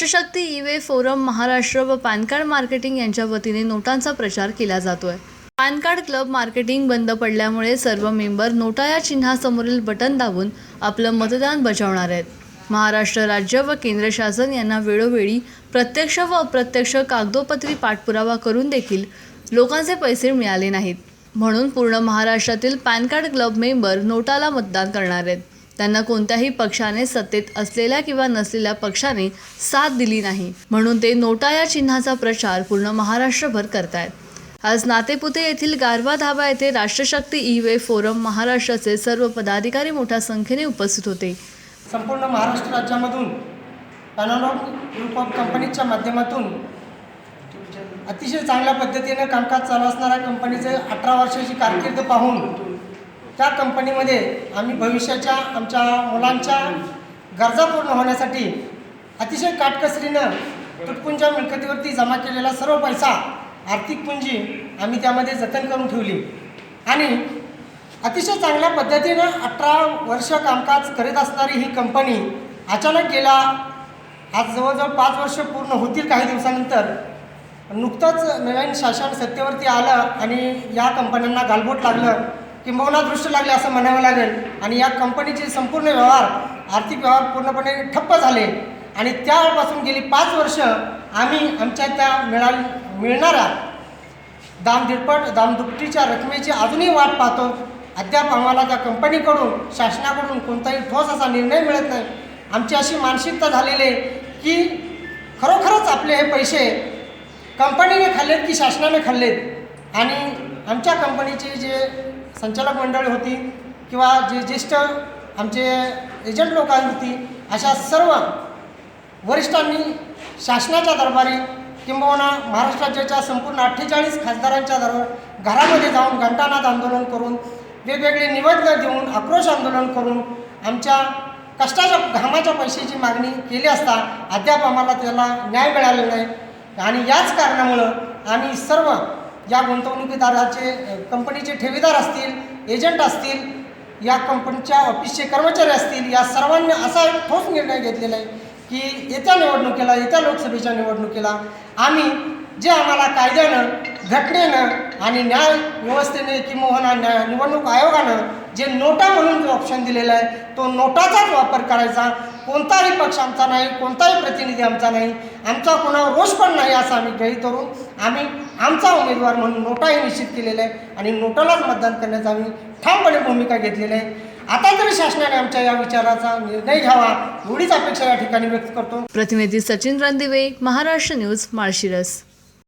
Rashtrashakti E way forum Maharashtra व pan card marketing यांच्या वतीने नोटांचा प्रचार केला जातोय. पॅन कार्ड क्लब मार्केटिंग बंद पडल्यामुळे सर्व मेंबर नोटा या चिन्हासमोरील बटन दाबून आपलं मतदान बजावणार आहेत. महाराष्ट्र राज्य व केंद्र शासन यांना वेळोवेळी प्रत्यक्ष व अप्रत्यक्ष कागदोपत्री पाठपुरावा करून देखील लोकांचे पैसे मिळाले नाहीत. म्हणून पूर्ण महाराष्ट्रातील पॅन कार्ड क्लब मेंबर नोटाला मतदान करणार आहेत. त्यांना कोणत्याही पक्षाने सत्तेत असलेल्या किंवा नसलेल्या पक्षाने साथ दिली नाही. म्हणून ते नोटा या चिन्हाचा प्रचार पूर्ण महाराष्ट्रभर करतायत. आज नातेपुते येथील गारवा धाबा येथे राष्ट्रशक्ती ई वे फोरम महाराष्ट्राचे सर्व पदाधिकारी मोठ्या संख्येने उपस्थित होते. संपूर्ण महाराष्ट्र राज्यामधून पॅनॉलॉग ग्रुप ऑफ कंपनीच्या माध्यमातून अतिशय चांगल्या पद्धतीनं कामकाज चालू असणाऱ्या कंपनीचे अठरा वर्षाची कारकीर्द पाहून त्या कंपनीमध्ये आम्ही भविष्याच्या आमच्या मुलांच्या गरजा पूर्ण होण्यासाठी अतिशय काटकसरीनं तुटपुंच्या मिळकतीवरती जमा केलेला सर्व पैसा आर्थिक पुंजी आम्ही त्यामध्ये जतन करून ठेवली. आणि अतिशय चांगल्या पद्धतीनं अठरा वर्ष कामकाज करीत असणारी ही कंपनी अचानक गेल्या आज जवळजवळ पाच वर्ष पूर्ण होतील काही दिवसानंतर. नुकतंच नवीन शासन सत्तेवरती आलं आणि या कंपन्यांना गालबोट लागलं. किंबहुना दृष्ट लागले असं म्हणावं लागेल. आणि या कंपनीचे संपूर्ण व्यवहार आर्थिक व्यवहार पूर्णपणे ठप्प झाले. आणि त्यापासून गेली पाच वर्ष आम्ही आमच्या त्या मिळाल मिळणाऱ्या दाम दीडपट दाम दुपटीच्या रकमेची अजूनही वाट पाहतो. अद्याप आम्हाला त्या कंपनीकडून शासनाकडून कोणताही ठोस असा निर्णय मिळत नाही. आमची अशी मानसिकता झालेली आहे की खरोखरच आपले हे पैसे कंपनीने खाल्लेत की शासनाने खाल्लेत? आणि आमच्या कंपनीची जे संचालक मंडळी होती किंवा जे ज्येष्ठ आमचे एजंट लोक होती अशा सर्व वरिष्ठांनी शासनाच्या दरबारी किंबहुना महाराष्ट्र राज्याच्या संपूर्ण अठ्ठेचाळीस खासदारांच्या दरबार घरामध्ये जाऊन घंटानाद आंदोलन करून वेगवेगळे निवेदनं देऊन आक्रोश आंदोलन करून आमच्या कष्टाच्या घामाच्या पैशाची मागणी केली असता अद्याप आम्हाला त्याला न्याय मिळालेला नाही. आणि याच कारणामुळं आम्ही सर्व या गुंतवणुकीदाराचे कंपनीचे ठेवीदार असतील एजंट असतील या कंपनीच्या ऑफिसचे कर्मचारी असतील या सर्वांनी असा एक ठोस निर्णय घेतलेला आहे की येत्या निवडणुकीला येत्या लोकसभेच्या निवडणुकीला आम्ही जे आम्हाला कायद्यानं घटनेनं आणि न्याय व्यवस्थेने किंवा न्याय निवडणूक आयोगानं जे नोटा म्हणून जो ऑप्शन दिलेला आहे तो नोटाचाच वापर करायचा. कोणताही पक्ष आमचा नाही कोणताही प्रतिनिधी आमचा नाही आमचा कोणावर रोष पण नाही असं आम्ही गृहीत धरून आम्ही आमचा उमेदवार म्हणून नोटाही निश्चित केलेला आहे आणि नोटालाच मतदान करण्याचा आम्ही ठामपणे भूमिका घेतलेली आहे. आता तरी शासनाने आमच्या या विचाराचा निर्णय घ्यावा एवढीच अपेक्षा या ठिकाणी व्यक्त करतो. प्रतिनिधी सचिन रणदिवे महाराष्ट्र न्यूज माळशिरस.